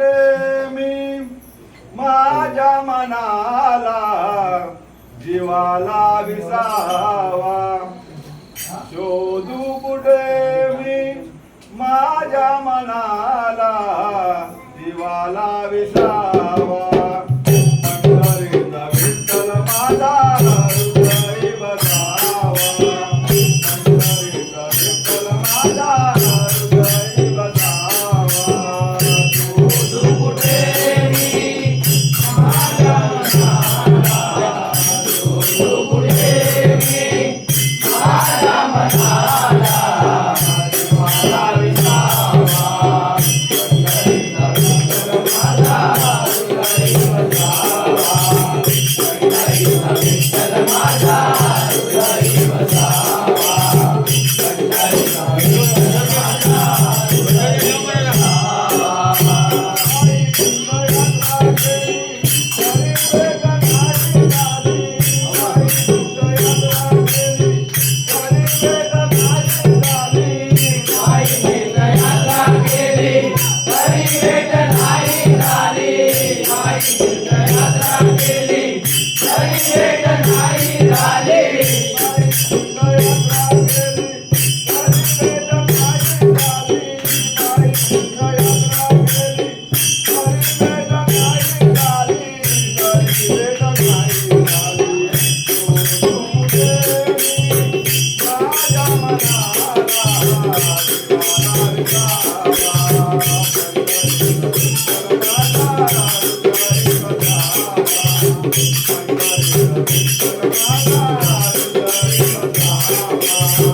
मी माझ्या मनाला जीवाला विसावा. शोधू कुठे मी? माझ्या मनाला जीवाला विसावा.